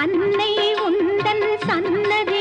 அன்னை உந்தன் சன்னதி